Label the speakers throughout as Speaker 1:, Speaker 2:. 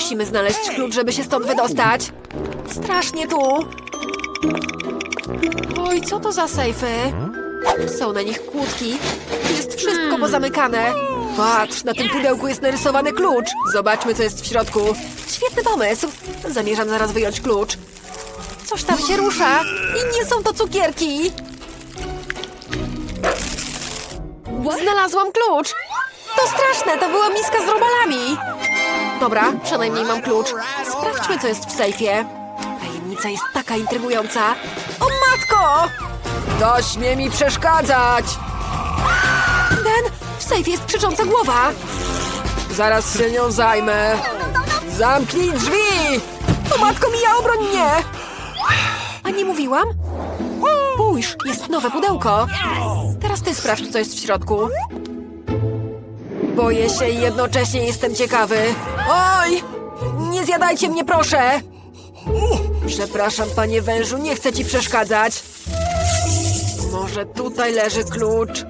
Speaker 1: Musimy znaleźć klucz, żeby się stąd wydostać. Strasznie tu. Oj, co to za sejfy? Są na nich kłódki. Jest wszystko pozamykane. Patrz, na tym pudełku jest narysowany klucz. Zobaczmy, co jest w środku. Świetny pomysł. Zamierzam zaraz wyjąć klucz. Coś tam się rusza. I nie są to cukierki. Znalazłam klucz. To straszne, to była miska z robalami. Dobra, przynajmniej mam klucz. Sprawdźmy, co jest w sejfie. Tajemnica jest taka intrygująca. O matko! To śmie mi przeszkadzać! Den, w sejfie jest krzycząca głowa. Zaraz się nią zajmę. Zamknij drzwi! O matko mija, obroń mnie! A nie mówiłam? Spójrz, jest nowe pudełko. Teraz ty sprawdź, co jest w środku. Boję się i jednocześnie jestem ciekawy. Oj! Nie zjadajcie mnie, proszę! Przepraszam, panie wężu, nie chcę ci przeszkadzać. Może tutaj leży klucz.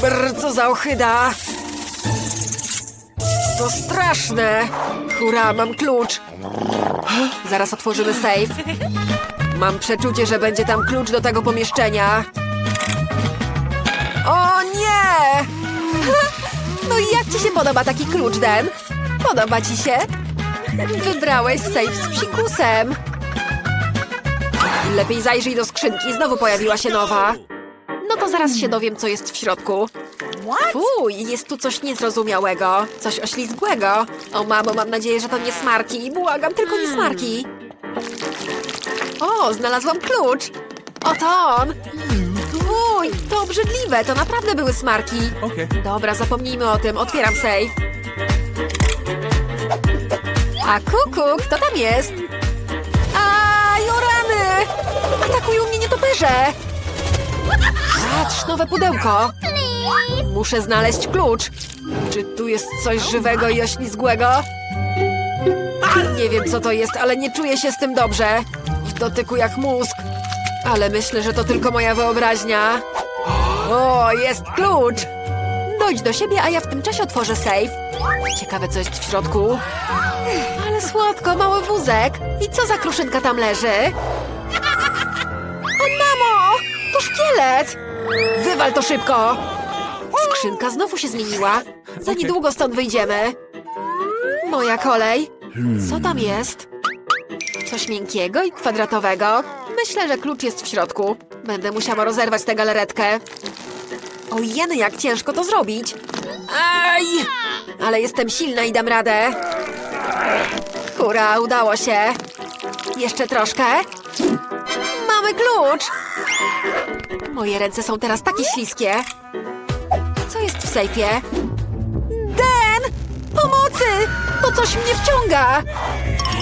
Speaker 1: Brr, co za ochyda! To straszne! Hurra, mam klucz! Zaraz otworzymy safe. Mam przeczucie, że będzie tam klucz do tego pomieszczenia. No i jak ci się podoba taki klucz, Den? Podoba ci się? Wybrałeś safe z psikusem. Lepiej zajrzyj do skrzynki, znowu pojawiła się nowa. No to zaraz się dowiem, co jest w środku. Fuj, jest tu coś niezrozumiałego, coś oślizgłego. O mamo, mam nadzieję, że to nie smarki. Błagam, tylko nie smarki. O, znalazłam klucz. Oto on. Fuj, to obrzydliwe, to naprawdę były smarki.
Speaker 2: Okay.
Speaker 1: Dobra, zapomnijmy o tym, otwieram safe. A kuku, kto tam jest? Aj, o rany! Atakują mnie nietoperze! Patrz, nowe pudełko. Muszę znaleźć klucz. Czy tu jest coś żywego i oślizgłego? Nie wiem, co to jest, ale nie czuję się z tym dobrze. W dotyku jak mózg. Ale myślę, że to tylko moja wyobraźnia. O, jest klucz! Dojdź do siebie, a ja w tym czasie otworzę safe. Ciekawe, co jest w środku. Ale słodko, mały wózek. I co za kruszynka tam leży? O, mamo! To szkielet! Wywal to szybko! Skrzynka znowu się zmieniła. Za niedługo stąd wyjdziemy. Moja kolej. Co tam jest? Coś miękkiego i kwadratowego. Myślę, że klucz jest w środku. Będę musiała rozerwać tę galaretkę. O jeny, jak ciężko to zrobić. Aj! Ale jestem silna i dam radę. Hurra, udało się. Jeszcze troszkę. Mamy klucz! Moje ręce są teraz takie śliskie. Co jest w sejfie? Den! Pomocy! To coś mnie wciąga!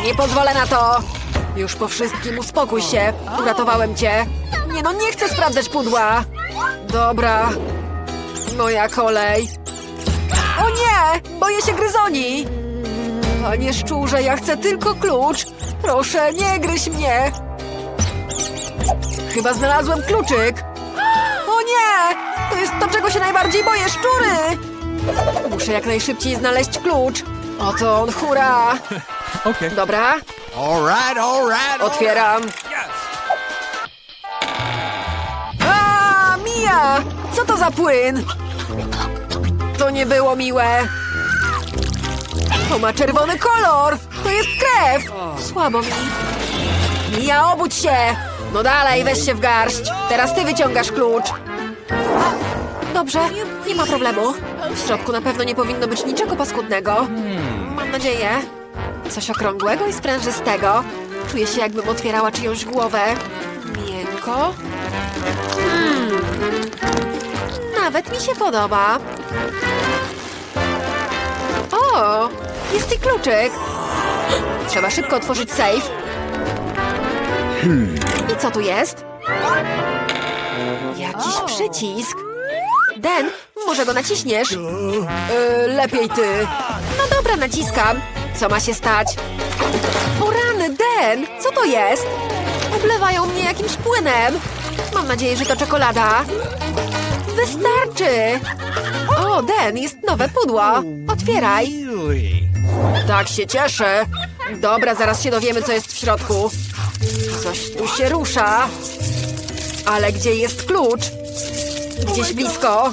Speaker 1: Nie pozwolę na to! Już po wszystkim uspokój się. Uratowałem cię. Nie no, nie chcę sprawdzać pudła. Dobra. Moja kolej. O nie! Boję się gryzoni! Panie szczurze, ja chcę tylko klucz. Proszę, nie gryź mnie. Chyba znalazłem kluczyk. O nie! To jest to, czego się najbardziej boję, szczury! Muszę jak najszybciej znaleźć klucz. Oto on!
Speaker 2: Okay.
Speaker 1: Dobra,
Speaker 3: All right, all right. all
Speaker 1: otwieram. A, Mia! Co to za płyn? To nie było miłe. To ma czerwony kolor. To jest krew. Słabo mi. Mia, obudź się. No dalej, weź się w garść. Teraz ty wyciągasz klucz. Dobrze, nie ma problemu. W środku na pewno nie powinno być niczego paskudnego. Mam nadzieję. Coś okrągłego i sprężystego. Czuję się, jakbym otwierała czyjąś głowę. Miękko. Mm. Nawet mi się podoba. O, jest i kluczyk. Trzeba szybko otworzyć safe. I co tu jest? Jakiś przycisk. Den, może go naciśniesz? Yy, lepiej ty. No dobra, naciskam. Co ma się stać? O rany, Den! Co to jest? Oblewają mnie jakimś płynem. Mam nadzieję, że to czekolada. Wystarczy. O, Den, jest nowe pudło. Otwieraj. Tak się cieszę. Dobra, zaraz się dowiemy, co jest w środku. Coś tu się rusza. Ale gdzie jest klucz? Gdzieś blisko.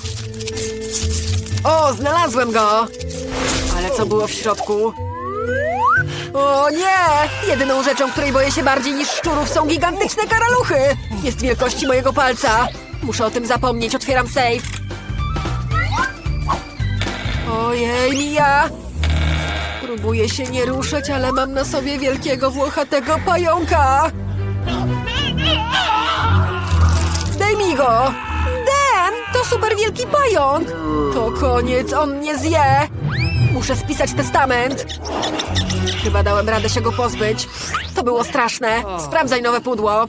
Speaker 1: O, znalazłem go. Ale co było w środku? O nie! Jedyną rzeczą, której boję się bardziej niż szczurów są gigantyczne karaluchy. Jest wielkości mojego palca. Muszę o tym zapomnieć. Otwieram safe. Ojej, Mija! Próbuję się nie ruszać, ale mam na sobie wielkiego włochatego pająka. Daj mi go! Den, to super wielki pająk! To koniec, on mnie zje! Muszę spisać testament. Chyba dałem radę się go pozbyć. To było straszne. Sprawdzaj nowe pudło.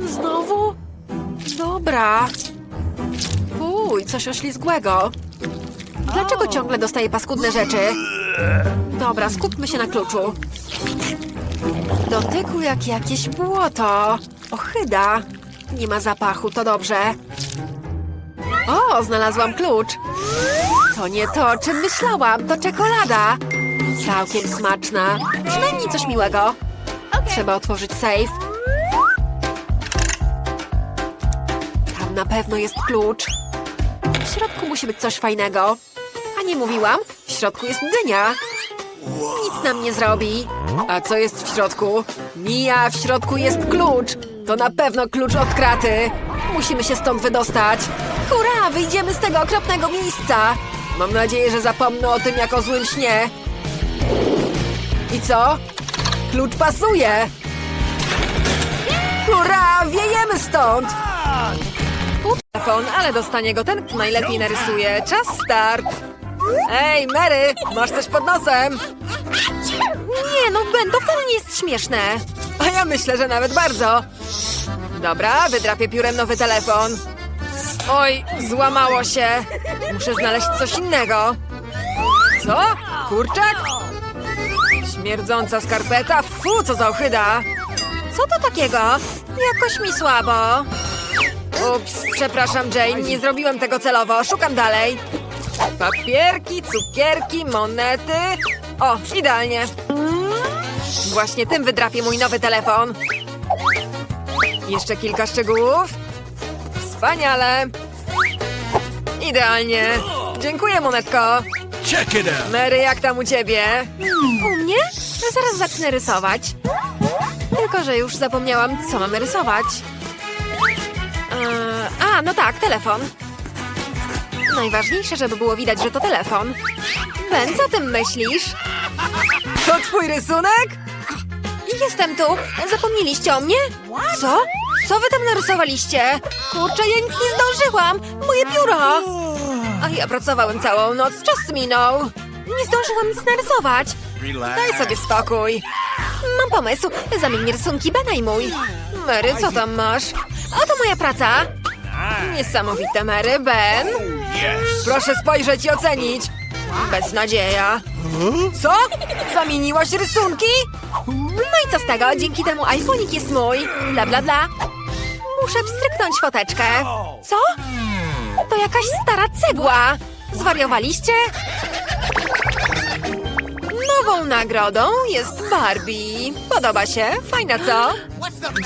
Speaker 1: Znowu? Dobra. Uj, coś oślizgłego. Dlaczego ciągle dostaję paskudne rzeczy? Dobra, skupmy się na kluczu. Dotyku jak jakieś błoto. Ochyda. Nie ma zapachu, to dobrze. O, znalazłam klucz. To nie to, o czym myślałam. To czekolada. Całkiem smaczna. Przynajmniej coś miłego. Trzeba otworzyć safe. Tam na pewno jest klucz. W środku musi być coś fajnego. A nie mówiłam? W środku jest dynia. Nic nam nie zrobi. A co jest w środku? Mija, w środku jest klucz. To na pewno klucz od kraty. Musimy się stąd wydostać. Hurra, wyjdziemy z tego okropnego miejsca. Mam nadzieję, że zapomnę o tym jak o złym śnie. I co? Klucz pasuje. Hurra, wiejemy stąd. Telefon, ale dostanie go ten, kto najlepiej narysuje. Czas start. Ej, Mary, masz coś pod nosem? Nie, no Ben, to wcale nie jest śmieszne. A ja myślę, że nawet bardzo. Dobra, wydrapię piórem nowy telefon. Oj, złamało się. Muszę znaleźć coś innego. Co? Kurczak? Śmierdząca skarpeta? Fu, co za ochyda. Co to takiego? Jakoś mi słabo. Ups, przepraszam Jane, nie zrobiłem tego celowo. Szukam dalej. Papierki, cukierki, monety. O, idealnie. Właśnie tym wydrapię mój nowy telefon. Jeszcze kilka szczegółów. Wspaniale. Idealnie. Dziękuję, monetko.
Speaker 3: Check it out.
Speaker 1: Mary, jak tam u ciebie? U mnie? No zaraz zacznę rysować. Tylko, że już zapomniałam, co mamy rysować. Eee, a, no tak, telefon. Najważniejsze, żeby było widać, że to telefon. Ben, co ty myślisz? To twój rysunek? Jestem tu. Zapomnieliście o mnie? Co? Co wy tam narysowaliście? Kurczę, ja nic nie zdążyłam. Moje biuro. A ja pracowałem całą noc, czas minął. Nie zdążyłam nic narysować. Daj sobie spokój. Mam pomysł. Zamień rysunki Bena i mój. Mary, co tam masz? Oto moja praca. Niesamowite, Mary. Ben?
Speaker 3: Yes.
Speaker 1: Proszę spojrzeć i ocenić. Beznadzieja. Co? Zamieniłaś rysunki? No i co z tego? Dzięki temu iPhone'ik jest mój. Bla, bla, bla. Muszę wstryknąć foteczkę. Co? To jakaś stara cegła. Zwariowaliście? Nową nagrodą jest Barbie. Podoba się? Fajna, co?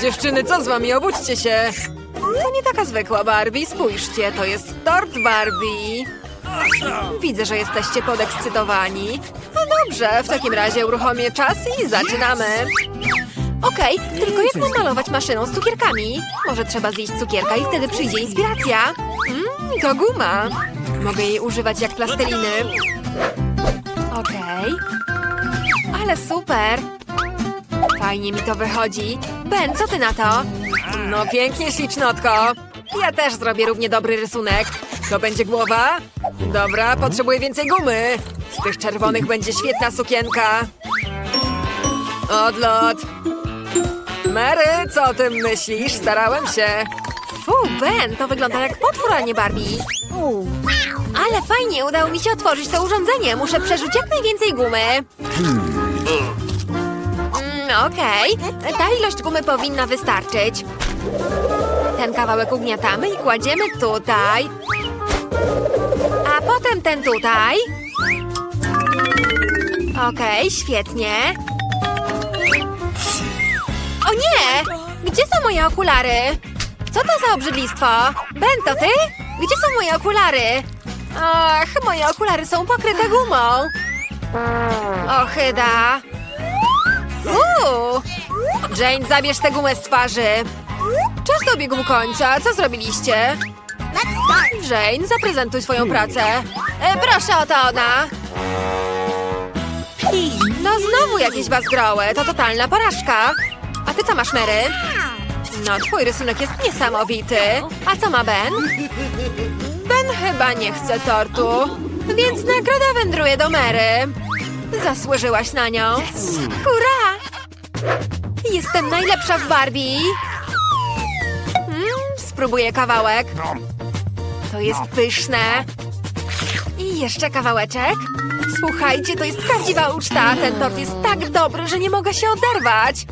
Speaker 1: Dziewczyny, co z wami? Obudźcie się. To nie taka zwykła Barbie. Spójrzcie, to jest tort Barbie. Widzę, że jesteście podekscytowani. No dobrze, w takim razie uruchomię czas i zaczynamy. Okej, tylko jak mam malować maszyną z cukierkami? Może trzeba zjeść cukierka i wtedy przyjdzie inspiracja. Mmm, to guma. Mogę jej używać jak plasteliny. Okej. Ale super. Fajnie mi to wychodzi. Ben, co ty na to? No pięknie, ślicznotko. Ja też zrobię równie dobry rysunek. To będzie głowa? Dobra, potrzebuję więcej gumy. Z tych czerwonych będzie świetna sukienka. Odlot. Mary, co o tym myślisz? Starałem się. Fu, Ben, to wygląda jak potwór, a nie Barbie. Ale fajnie, udało mi się otworzyć to urządzenie. Muszę przerzucić jak najwięcej gumy. Mm, Okej, ta ilość gumy powinna wystarczyć. Ten kawałek ugniatamy i kładziemy tutaj. A potem ten tutaj. Okej, świetnie. Nie! Gdzie są moje okulary? Co to za obrzydlistwo? Ben, to ty? Gdzie są moje okulary? Ach, moje okulary są pokryte gumą. Ochyda. Uuu. Jane, zabierz tę gumę z twarzy. Czas dobiegł końca. Co zrobiliście? Jane, zaprezentuj swoją pracę. E, proszę, oto ona. No znowu jakieś bazgroły. To totalna porażka. A ty co masz, Mary? No, twój rysunek jest niesamowity. A co ma Ben? Ben chyba nie chce tortu, więc nagroda wędruje do Mary. Zasłużyłaś na nią. Hurra! Jestem najlepsza w Barbie. Mm, spróbuję kawałek. To jest pyszne. I jeszcze kawałeczek. Słuchajcie, to jest prawdziwa uczta. Ten tort jest tak dobry, że nie mogę się oderwać.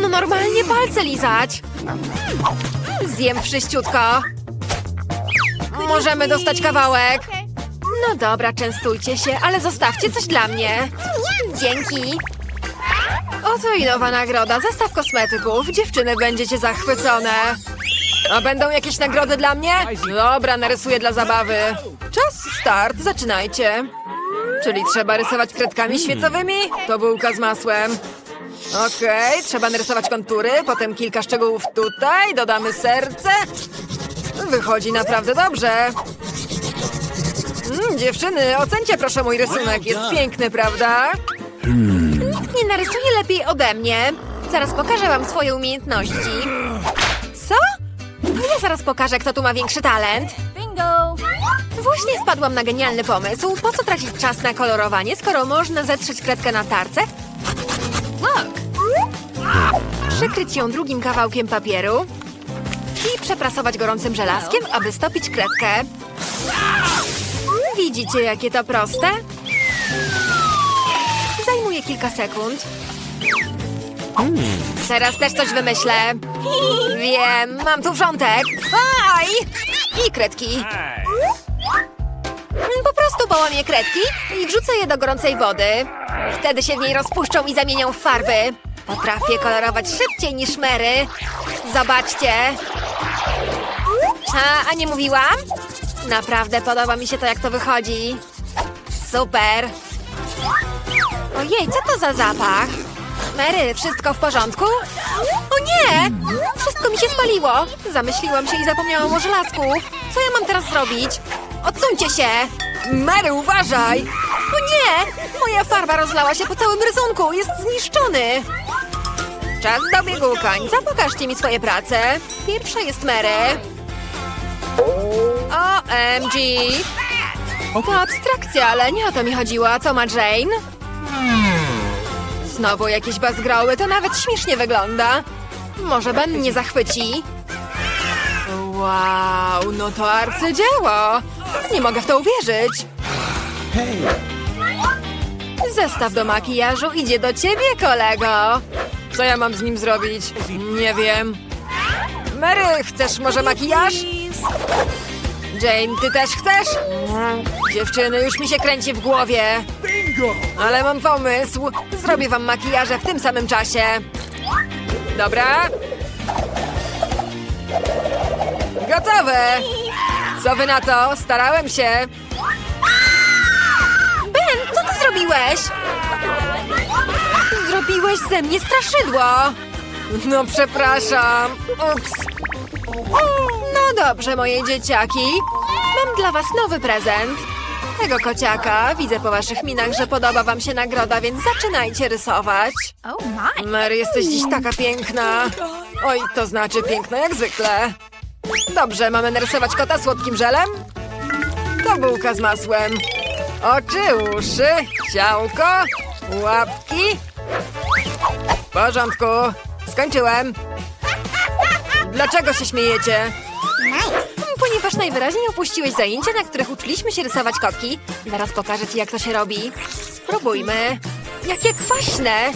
Speaker 1: No normalnie palce lizać. Zjem wszyściutko. Możemy dostać kawałek. No dobra, częstujcie się, ale zostawcie coś dla mnie. Dzięki. Oto i nowa nagroda. Zestaw kosmetyków. Dziewczyny będziecie zachwycone. A będą jakieś nagrody dla mnie? Dobra, narysuję dla zabawy. Czas start, zaczynajcie. Czyli trzeba rysować kredkami świecowymi? To bułka z masłem. Okej, trzeba narysować kontury, potem kilka szczegółów tutaj, dodamy serce. Wychodzi naprawdę dobrze. Mm, dziewczyny, ocencie proszę mój rysunek, jest piękny, prawda? Nikt nie narysuje lepiej ode mnie. Zaraz pokażę wam swoje umiejętności. Co? To ja zaraz pokażę, kto tu ma większy talent.
Speaker 3: Bingo!
Speaker 1: Właśnie wpadłam na genialny pomysł. Po co tracić czas na kolorowanie, skoro można zetrzeć kredkę na tarce? Look! Przykryć ją drugim kawałkiem papieru i przeprasować gorącym żelazkiem, aby stopić kredkę. Widzicie, jakie to proste? Zajmuje kilka sekund. Teraz też coś wymyślę. Wiem, mam tu wrzątek. Aj! I kredki. Po prostu połamię kredki i wrzucę je do gorącej wody. Wtedy się w niej rozpuszczą i zamienią w farby. Potrafię kolorować szybciej niż Mary. Zobaczcie. A, a nie mówiłam? Naprawdę podoba mi się to, jak to wychodzi. Super. Ojej, co to za zapach? Mary, wszystko w porządku? O nie! Wszystko mi się spaliło. Zamyśliłam się i zapomniałam o żelazku. Co ja mam teraz zrobić? Odsuńcie się! Mary, uważaj! O nie! Moja farba rozlała się po całym rysunku. Jest zniszczony. Czas dobiegł końca. Pokażcie mi swoje prace. Pierwsza jest Mary. OMG! To abstrakcja, ale nie o to mi chodziło. A co ma Jane? Znowu jakieś bazgroły, to nawet śmiesznie wygląda. Może Ben mnie zachwyci? Wow, no to arcydzieło! Nie mogę w to uwierzyć. Zestaw do makijażu idzie do ciebie, kolego. Co ja mam z nim zrobić? Nie wiem. Mary, chcesz może makijaż? Jane, ty też chcesz? Dziewczyny, już mi się kręci w głowie. Ale mam pomysł. Zrobię wam makijaże w tym samym czasie. Dobra? Gotowe! Co wy na to? Starałem się. Ben, co ty zrobiłeś? Zrobiłeś ze mnie straszydło. No przepraszam. Ups. No dobrze, moje dzieciaki. Mam dla was nowy prezent. Tego kociaka. Widzę po waszych minach, że podoba wam się nagroda, więc zaczynajcie rysować.
Speaker 3: Oh!
Speaker 1: Mary, jesteś dziś taka piękna. Oj, to znaczy piękna jak zwykle. Dobrze, mamy narysować kota słodkim żelem? To bułka z masłem. Oczy, uszy, ciałko, łapki. W porządku. Skończyłem. Dlaczego się śmiejecie? Ponieważ najwyraźniej opuściłeś zajęcia, na których uczyliśmy się rysować kotki. Zaraz pokażę ci, jak to się robi. Spróbujmy. Jakie kwaśne!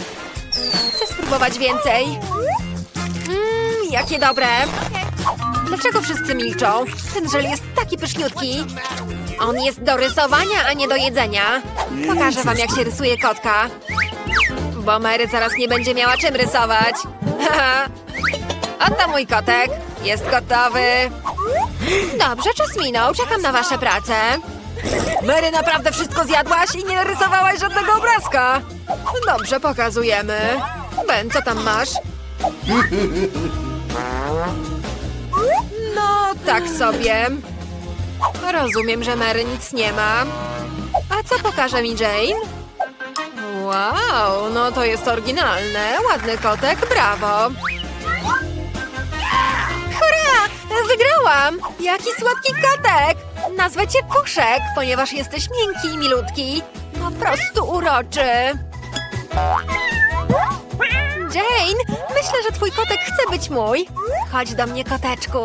Speaker 1: Chcę spróbować więcej. Mmm, jakie dobre. Dlaczego wszyscy milczą? Ten żel jest taki pyszniutki. On jest do rysowania, a nie do jedzenia. Pokażę wam, jak się rysuje kotka. Bo Mary zaraz nie będzie miała czym rysować. Oto mój kotek. Jest gotowy. Dobrze, czas minął. Czekam na wasze prace.
Speaker 4: Mary, naprawdę wszystko zjadłaś i nie rysowałaś żadnego obrazka.
Speaker 1: Dobrze, pokazujemy. Ben, co tam masz? No, tak sobie. Rozumiem, że Mary nic nie ma. A co pokaże mi Jane? Wow, no to jest oryginalne. Ładny kotek, brawo. Hurra! Wygrałam! Jaki słodki kotek! Nazwę cię Puszek, ponieważ jesteś miękki i milutki. Po prostu uroczy. Jane, myślę, że twój kotek chce być mój. Chodź do mnie, koteczku.